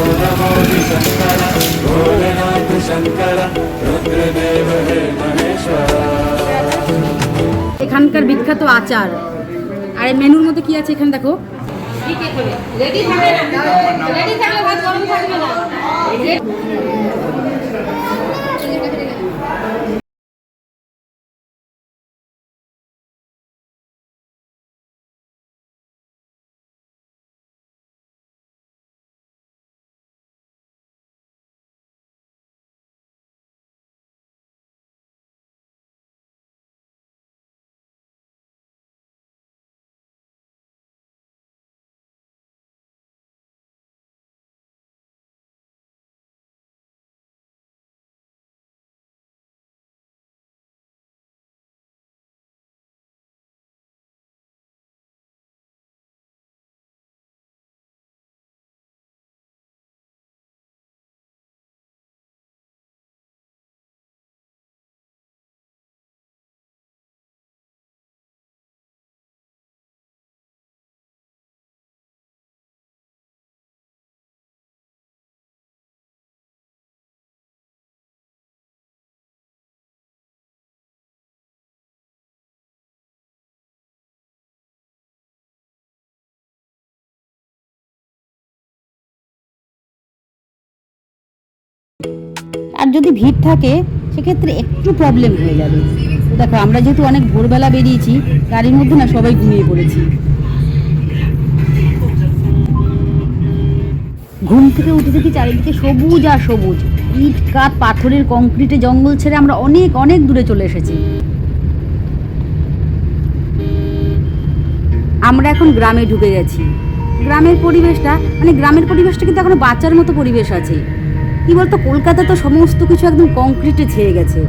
नमो शङ्कर भोलेनाथ शङ्कर रुद्रदेव हे महेश्वर এখানকার বিখ্যাত আচার আর এই মেনুর মধ্যে কি আছে এখানে দেখো রেডি থাকবে রেডি থাকলে ভাত গরম থাকবে না যদি ভিড় থাকে, সেক্ষেত্রে একটু প্রবলেম হয়ে যাবে। দেখো, আমরা যেহেতু অনেক ভোরবেলা বেরিয়েছি, গাড়ির মধ্যে না সবাই ঘুমিয়ে পড়েছি। ঘুম থেকে উঠে দেখি চারিদিকে সবুজ আর সবুজ। ইট কাঠ পাথরের কংক্রিটে জঙ্গল ছেড়ে আমরা অনেক অনেক দূরে চলে এসেছি। আমরা এখন গ্রামে ঢুকে গেছি। গ্রামের পরিবেশটা মানে গ্রামের পরিবেশটা কিন্তু এখনও বাচ্চার মতো পরিবেশ আছে। কি বলতো কলকাতা তো সমস্ত কিছু একদম কংক্রিটে ছেয়ে গেছে।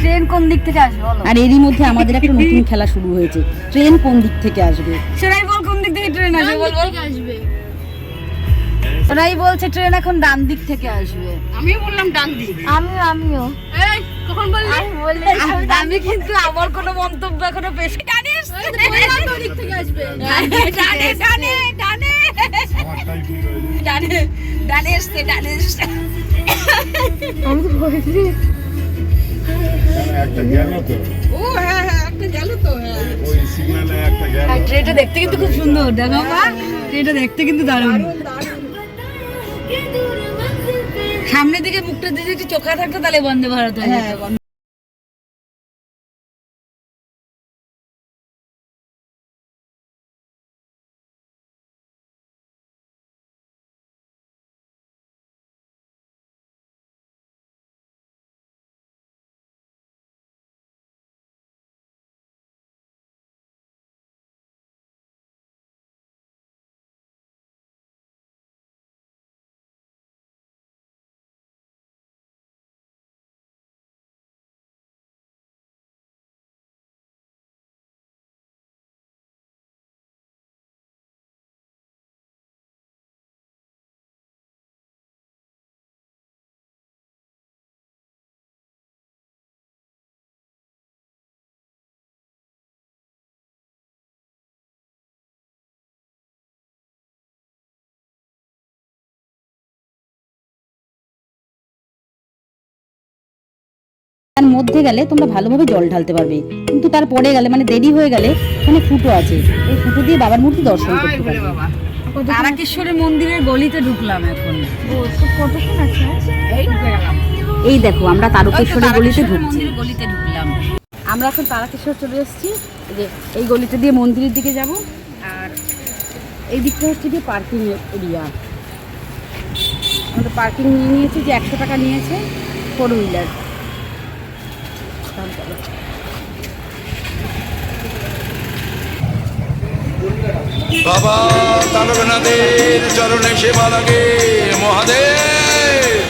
ট্রেন কোন দিক থেকে আসবে বলো? আর এরই মধ্যে আমাদের একটা নতুন খেলা শুরু হয়েছে। ট্রেন কোন দিক থেকে আসবে? সেটাই বল কোন দিক থেকে ট্রেন আসবে? বল বল আসবে? ওরাই বলছে ট্রেন এখন ডান দিক থেকে আসবে। আমিও বললাম ডান দিক। আমিও আমিও। এই কখন বললি? আমি বললে আমি কিন্তু আমার কোনো মন্তব্য এখনও পেশ ডানে বললাম তো ওদিক থেকে আসবে? ডানে ডানে ডানে। ডানে। ডানে এসছে ডানে এসছে আমি তো বলছি। একটা গেল ও হ্যাঁ হ্যাঁ একটা গেল তো হ্যাঁ। ওই সিগন্যালে একটা গেল। ট্রেনটা দেখতে কিন্তু খুব সুন্দর দেখো মা? ট্রেনটা দেখতে কিন্তু দারুণ। সামনের দিকে মুখটা দিয়ে যদি চোখা থাকতো তাহলে বন্দে ভারত হয়ে হ্যাঁ, যেত। তার মধ্যে গেলে তোমরা ভালোভাবে জল ঢালতে পারবে। কিন্তু তার পরে গেলে মানে দেরি হয়ে গেলে এখানে ফুটো আছে। এই ফুটো দিয়ে বাবার মূর্তি দর্শন করতে পারবে। তারাকেশ্বরের মন্দিরের গলিতে ঢুকলাম এখন। এই দেখো আমরা তারকেশ্বরের গলিতে ঢুকছি। গলিতে ঢুকলাম। আমরা এখন তারাকেশ্বর চলে এসেছি। যে এই গলিতে দিয়ে মন্দিরের দিকে যাব। আর এই দিকটা হচ্ছে গিয়ে পার্কিং এরিয়া আমাদের পার্কিং নিয়ে নিয়েছে যে একশো টাকা নিয়েছে ফোর হুইলার বাবা তারকনাথের চরণে সেবা লাগে, মহাদেব।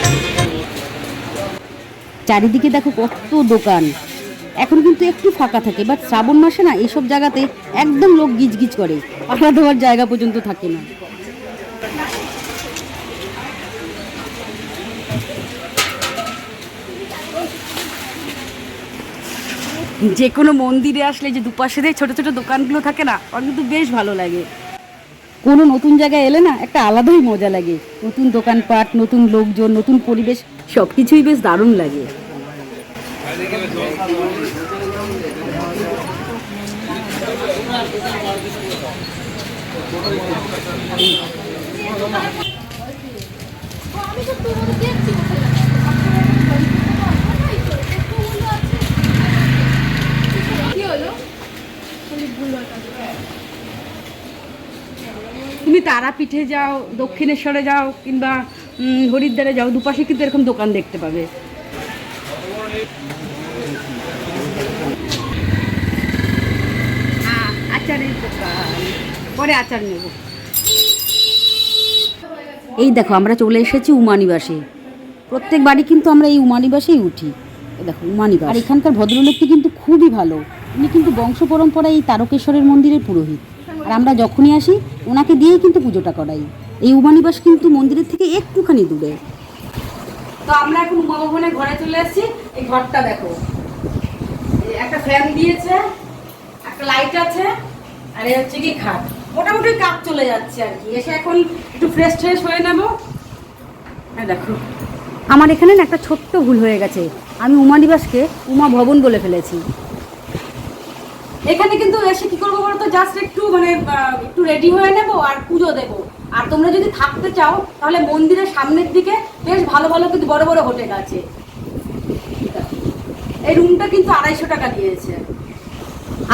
চারিদিকে দেখো কত দোকান। এখন কিন্তু একটু ফাঁকা থাকে বাট শ্রাবণ মাসে না এইসব জায়গাতে একদম লোক গিজগিজ করে। আলাদা জায়গা পর্যন্ত থাকে না। যে কোনো মন্দিরে আসলে যে দুপাশে দিয়ে ছোটো ছোটো দোকানগুলো থাকে না, আমার কিন্তু বেশ ভালো লাগে। কোনো নতুন জায়গায় এলে না একটা আলাদাই মজা লাগে। নতুন দোকানপাট, নতুন লোকজন, নতুন পরিবেশ সব কিছুই বেশ দারুণ লাগে। কি তারাপীঠে যাও, দক্ষিণেশ্বরে যাও, কিংবা হরিদ্বারে যাও, দুপাশে কিন্তু এরকম দোকান দেখতে পাবে। পরে আচার নেব। এই দেখো, আমরা চলে এসেছি উমানিবাসে। প্রত্যেক বাড়ি কিন্তু আমরা এই উমানিবাসেই উঠি। দেখো, উমানিবাস। এখানকার ভদ্রলোকটি কিন্তু খুবই ভালো। উনি কিন্তু বংশ পরম্পরায় এই তারকেশ্বরের মন্দিরের পুরোহিত। আর আমরা যখনই আসি, ওনাকে দিয়েই কিন্তু পুজোটা করাই। এই উমানিবাস কিন্তু মন্দিরের থেকে একটুখানি দূরে। তো আমরা এখন উমা ভবনের ঘরে চলে এসেছি এই ঘরটা দেখো। একটা ফ্যান দিয়েছে, একটা লাইট আছে, আর এই হচ্ছে কি খাট। মোটামুটি কাজ চলে যাচ্ছে আর কি। এসে এখন একটু ফ্রেশ ট্রেশ হয়ে নেব। হ্যাঁ দেখো। আমার এখানে না একটা ছোট্ট ভুল হয়ে গেছে। আমি উমা নিবাসকে উমা ভবন বলে ফেলেছি। এখানে কিন্তু এসে কি করব বলতো? জাস্ট একটু মানে একটু রেডি হয়ে নেব আর পুজো দেবো। আর তোমরা যদি থাকতে চাও, তাহলে মন্দিরের সামনের দিকে বেশ ভালো ভালো কিন্তু বড় বড় হোটেল আছে। এই রুমটা কিন্তু আড়াইশো টাকা দিয়েছে।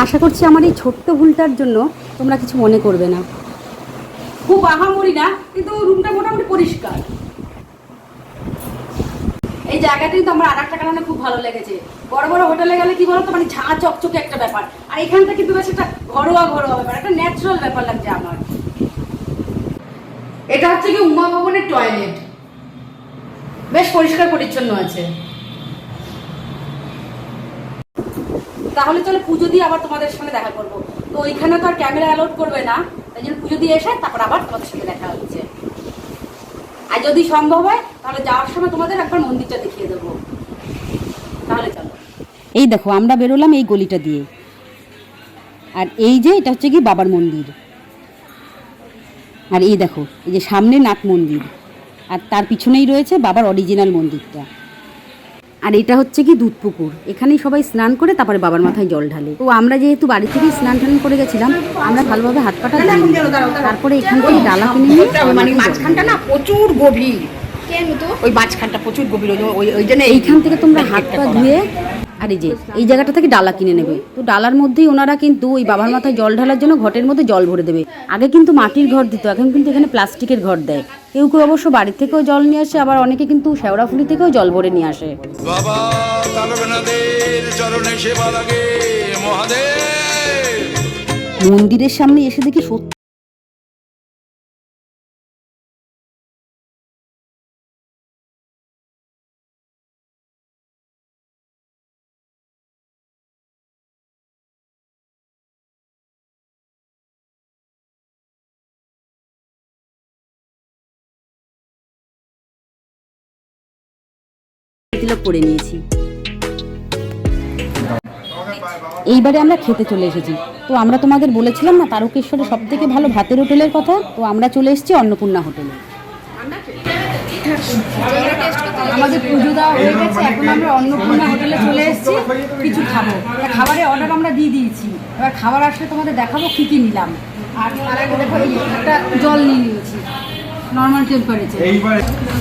আশা করছি আমার এই ছোট্ট ভুলটার জন্য তোমরা কিছু মনে করবে না। খুব আহামরি না, কিন্তু রুমটা মোটামুটি পরিষ্কার। এই জায়গাটা কিন্তু আমার আর একটা কারণে খুব ভালো লেগেছে। বড় বড় হোটেলে গেলে কি বলতো? মানে ঝাঁ চকচকে একটা ব্যাপার। আর এখানটা কিন্তু বেশ একটা ঘরোয়া ঘরোয়া ব্যাপার, একটা ন্যাচারাল ব্যাপার লাগছে আমার। এটা হচ্ছে কি উমা ভবনের টয়লেট বেশ পরিষ্কার পরিচ্ছন্ন আছে। তাহলে চলো পুজো দিয়ে আবার তোমাদের সঙ্গে দেখা করব। তো ওইখানে তো আর ক্যামেরা অ্যালাউড করবে না, তাই জন্য পুজো দিয়ে এসে তারপর আবার তোমাদের সঙ্গে দেখা হচ্ছে। আর যদি সম্ভব হয়, তাহলে যাওয়ার সময় তোমাদের একবার মন্দিরটা দেখিয়ে দেবো। তাহলে চলো। এই দেখো, আমরা বেরোলাম এই গলিটা দিয়ে। আর এই যে, এটা হচ্ছে কি বাবার মন্দির। আর এই দেখো, এই যে সামনে নাট মন্দির। আর তার পিছনেই রয়েছে বাবার অরিজিনাল মন্দিরটা। আর এটা হচ্ছে কি দুধ পুকুর এখানেই সবাই স্নান করে তারপরে বাবার মাথায় জল ঢালে। তো আমরা যেহেতু বাড়ি থেকেই স্নান টান করে গেছিলাম আমরা ভালোভাবে হাত পাটা ধুয়ে তারপরে এখান থেকে ডালা কিনে নিয়ে মানে মাঝখানটা না প্রচুর গভীর। কেন তো? ওই মাঝখানটা প্রচুর গভীর ওই জন্য- ওই ওই জন্য এইখান থেকে তোমরা হাত পা ধুয়ে আর এই যে এই জায়গাটা থেকে ডালা কিনে নেবে। তো ডালার মধ্যেই ওনারা কিন্তু ওই বাবার মাথায় জল ঢালার জন্য ঘটের মধ্যে জল ভরে দেবে। আগে কিন্তু মাটির ঘর দিত এখন কিন্তু এখানে প্লাস্টিকের ঘর দেয়। কেউ কেউ অবশ্য বাড়ি থেকেও জল নিয়ে আসে আবার অনেকে কিন্তু শেওড়াফুলি থেকেও জল ভরে নিয়ে আসে। বাবা চরণে সেবা লাগে মহাদেব। মন্দিরের সামনে এসে দেখি সত্যি তিলক করে নিয়েছি। এইবারে আমরা খেতে চলে এসেছি। তো আমরা তোমাদের বলেছিলাম না তারকেশ্বরে সব থেকে ভালো ভাতের হোটেলের কথা, তো আমরা চলে এসেছি অন্নপূর্ণা হোটেলে। আমাদের পুজো দেওয়া হয়ে গেছে, এখন আমরা অন্নপূর্ণা হোটেলে চলে এসেছি, কিছু খাব। খাবারের অর্ডার আমরা দিয়ে দিয়েছি। এবার খাবার আসলে তোমাদের দেখাবো কী কী নিলাম। আর একটা জল নিয়ে নিয়েছি। নর্মাল টেম্পারেচার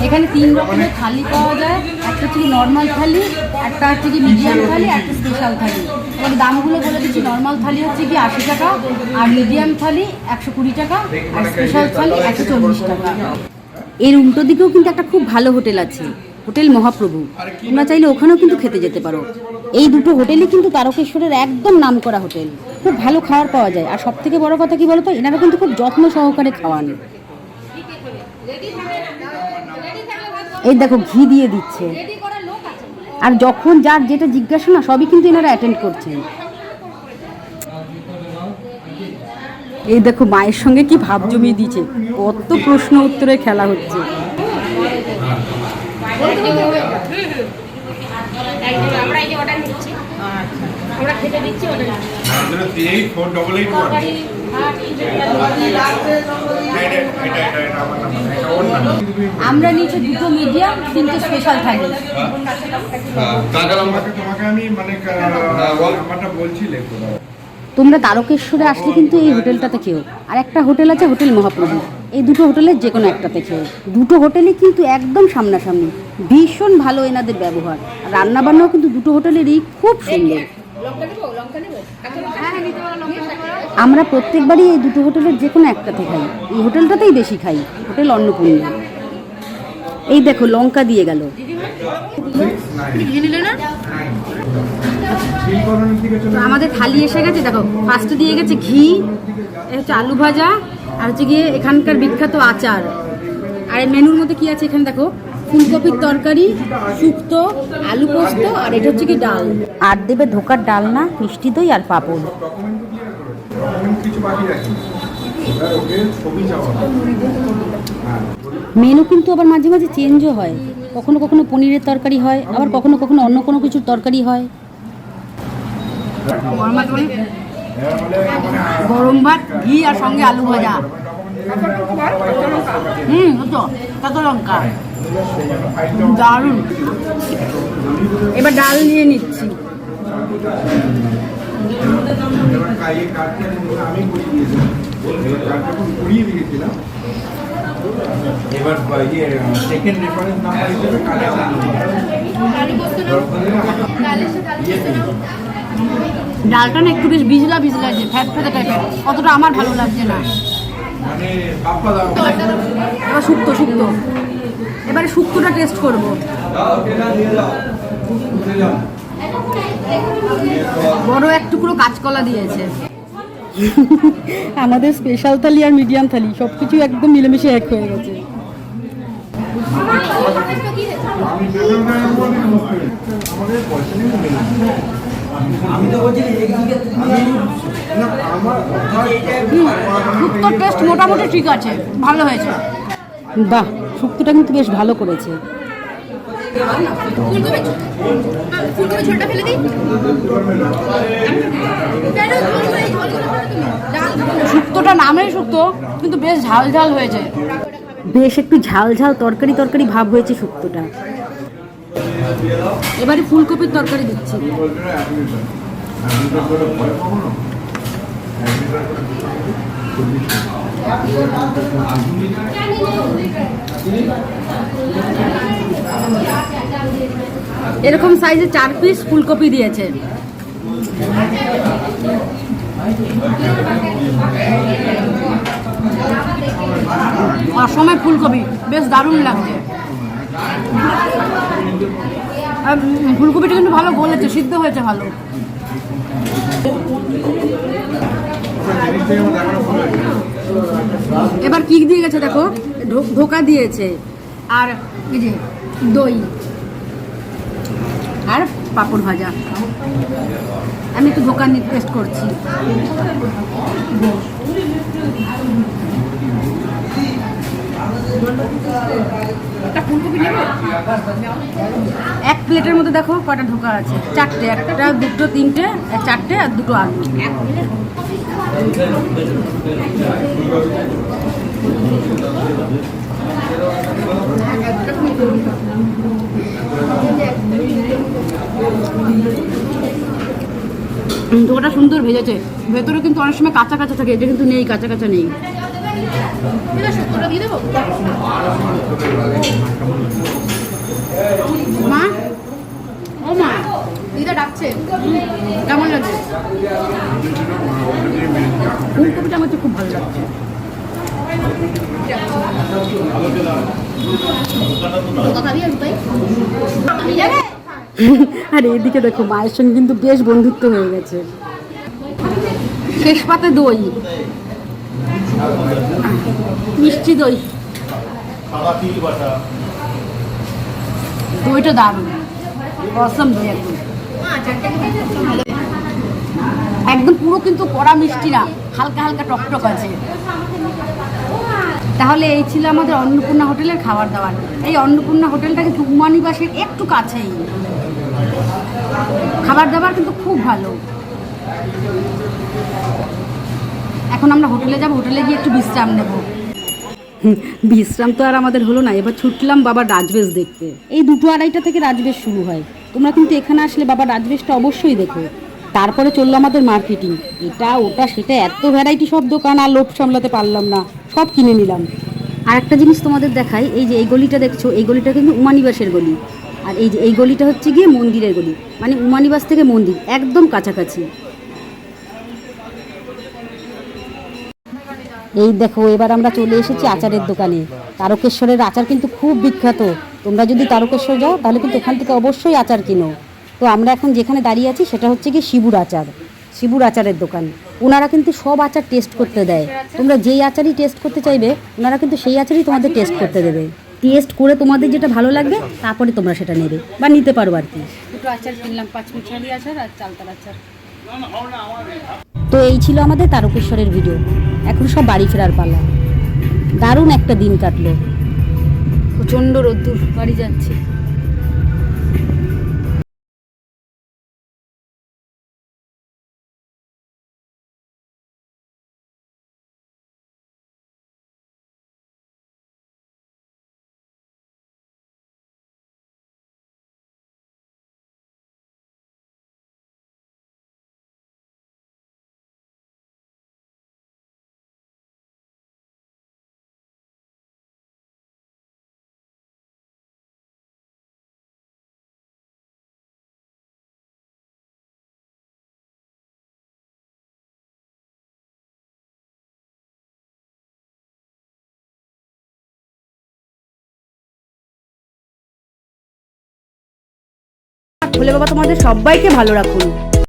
এখানে তিন রকমের থালি পাওয়া যায়। একটা হচ্ছে নর্মাল থালি, একটা হচ্ছে কি মিডিয়াম থালি, একটা স্পেশাল থালি। এবার দামগুলো বলে দিচ্ছি। নর্মাল থালি হচ্ছে কি আশি টাকা, আর মিডিয়াম থালি একশো কুড়ি টাকা, আর স্পেশাল থালি একশো চল্লিশ টাকা। এর উল্টো দিকেও কিন্তু একটা খুব ভালো হোটেল আছে, হোটেল মহাপ্রভু। তোমরা চাইলে ওখানেও কিন্তু খেতে যেতে পারো। এই দুটো হোটেলই কিন্তু তারকেশ্বরের একদম নাম করা হোটেল। খুব ভালো খাবার পাওয়া যায়। আর সব থেকে বড় কথা কি বলতো? এনারা কিন্তু খুব যত্ন সহকারে খাওয়ান রেডি থাকে রেডি থাকলে ভাত গরম এই দেখো, ঘি দিয়ে দিচ্ছে। আর যখন যার যেটা জিজ্ঞাসা না, সবই কিন্তু এনারা অ্যাটেন্ড করছেন। এই দেখো, মায়ের সঙ্গে কি ভাব জমিয়ে দিয়েছে। কত প্রশ্ন উত্তরে খেলা হচ্ছে। আমরা এই যে অর্ডার আমরা খেতে দিচ্ছি, ওটা eight four double eight one আমার নিচে দুটো মিডিয়াম তিনটে স্পেশাল তোমাকে আমি মানে দাও। তোমরা তারকেশ্বরে আসলে কিন্তু এই হোটেলটাতে খেও। আর একটা হোটেল আছে হোটেল মহাপ্রভু। এই দুটো হোটেলের যে কোনো একটাতে খেও। দুটো হোটেলই কিন্তু একদম সামনাসামনি। ভীষণ ভালো এনাদের ব্যবহার। রান্নাবান্নাও কিন্তু দুটো হোটেলেরই খুব সুন্দর। আমরা প্রত্যেকবারই এই দুটো হোটেলের যে কোনো একটাতে খাই। এই হোটেলটাতেই বেশি খাই হোটেল অন্নপূর্ণা। এই দেখো লঙ্কা দিয়ে গেল। আমাদের থালি এসে গেছে দেখো ফার্স্টে দিয়ে গেছে ঘি হচ্ছে আলু ভাজা আর হচ্ছে গিয়ে এখানকার বিখ্যাত আচার। আর এই মেনুর মধ্যে কি আছে এখানে দেখো? ফুলকপির তরকারি শুক্তো আলু পোস্ত আর এটা হচ্ছে কি ডাল। আর দেবে ধোকার ডাল না মিষ্টি দই আর পাঁপড়। হ্যাঁ মেনু কিন্তু আবার মাঝে মাঝে চেঞ্জও হয়। কখনো কখনো পনিরের তরকারি হয় আবার কখনো কখনো অন্য কোনো কিছুর তরকারি হয়। গরম ভাত এবার বলে গরম ভাত ঘি আর সঙ্গে আলু ভাজা। হুম তো কত লঙ্কা। দারুণ। এবার ডাল নিয়ে নিচ্ছি। এবার সেকেন্ড রেফারেন্স নাম্বার হিসেবে ডালটা না একটু বেশ ভিজলা ভিজলা আছে ফ্যাট ফ্যাটে টাইপের। অতটা আমার ভালো লাগছে না। মানে এবার শুক্তো শুক্তো। এবারে শুক্তোটা টেস্ট করব। বড় এক টুকরো কাঁচকলা দিয়েছে। আমাদের স্পেশাল থালি আর মিডিয়াম থালি সব কিছু একদম মিলেমিশে এক হয়ে গেছে। টেস্ট মোটামুটি ঠিক আছে ভালো হয়েছে। বাহ, শুক্তোটা কিন্তু বেশ ভালো করেছে। শুক্তোটা নামেই শুক্তো, কিন্তু বেশ ঝাল ঝাল হয়েছে। বেশ একটু ঝাল ঝাল তরকারি তরকারি ভাব হয়েছে শুক্তোটা। এবারে ফুলকপির তরকারি দিচ্ছি। এরকম সাইজে চার পিস ফুলকপি দিয়েছে। অসময় ফুলকপি, বেশ দারুণ লাগছে। ফুলকপিটা কিন্তু ভালো গলেছে, সিদ্ধ হয়েছে ভালো। এবার কিক দিয়ে গেছে, দেখো। ধোকা দিয়েছে। আর এই যে দই। আর পাপড় ভাজা। আমি একটু নিয়ে টেস্ট করছি। এক প্লেটের মধ্যে দেখো কটা ঢোকা আছে। চারটে, একটা, দুটো, তিনটে, চারটে আর দুটো আলু। ধোকাটা সুন্দর ভেজেছে। ভেতরে কিন্তু অনেক সময় কাঁচা কাঁচা থাকে এটা কিন্তু নেই, কাঁচা কাঁচা নেই। এবার দিয়ে দেবো মা? ও মা দিদা ডাকছে। কেমন লাগছে? ফুলকপিটা আমার খুব ভালো লাগছে। আর এদিকে দেখো মায়ের সঙ্গে কিন্তু বেশ বন্ধুত্ব হয়ে গেছে। শেষ পাতে দই। মিষ্টি দই দইটা দারুণ দই একদম। একদম পুরো কিন্তু কড়া মিষ্টি না, হালকা হালকা টকটক আছে। তাহলে এই ছিল আমাদের অন্নপূর্ণা হোটেলের খাবার দাবার। এই অন্নপূর্ণা হোটেলটাকে কিন্তু উমানিবাসের একটু কাছেই। খাবার দাবার কিন্তু খুব ভালো। এখন আমরা হোটেলে যাব হোটেলে গিয়ে একটু বিশ্রাম নেব। বিশ্রাম তো আর আমাদের হলো না এবার ছুটলাম বাবা রাজবেশ দেখতে। এই দুটো আড়াইটা থেকে রাজবেশ শুরু হয়। তোমরা কিন্তু এখানে আসলে বাবা রাজবেশটা অবশ্যই দেখো। তারপরে চলল আমাদের মার্কেটিং। এটা ওটা সেটা এত ভ্যারাইটি সব দোকান আর লোভ সামলাতে পারলাম না। সব কিনে নিলাম। আর একটা জিনিস তোমাদের দেখাই এই যে এই গলিটা দেখছ এই গলিটা কিন্তু উমানিবাসের গলি। আর এই যে এই গলিটা হচ্ছে গিয়ে মন্দিরের গলি। মানে উমানিবাস থেকে মন্দির একদম কাছাকাছি। এই দেখো, এবার আমরা চলে এসেছি আচারের দোকানে। তারকেশ্বরের আচার কিন্তু খুব বিখ্যাত। তোমরা যদি তারকেশ্বর যাও, তাহলে কিন্তু ওখান থেকে অবশ্যই আচার কিনো। তো আমরা এখন যেখানে দাঁড়িয়ে আছি, সেটা হচ্ছে কি শিবুর আচার, শিবুর আচারের দোকান। ওনারা কিন্তু সব আচার টেস্ট করতে দেয়। তোমরা যেই আচারই টেস্ট করতে চাইবে, ওনারা কিন্তু সেই আচারই তোমাদের টেস্ট করতে দেবে। টেস্ট করে তোমাদের যেটা ভালো লাগবে, তারপরে তোমরা সেটা নেবে বা নিতে পারো আর কি। দুটো আচার কিনলাম পাঁচমিশালি আচার আর চালতার আচার। তো এই ছিল আমাদের তারকেশ্বরের ভিডিও এখন সব বাড়ি ফেরার পালা। দারুণ একটা দিন কাটলো। প্রচণ্ড রোদ্দুর, বাড়ি যাচ্ছে। ভোলে বাবা তোমাদের সবাইকে ভালো রাখুন।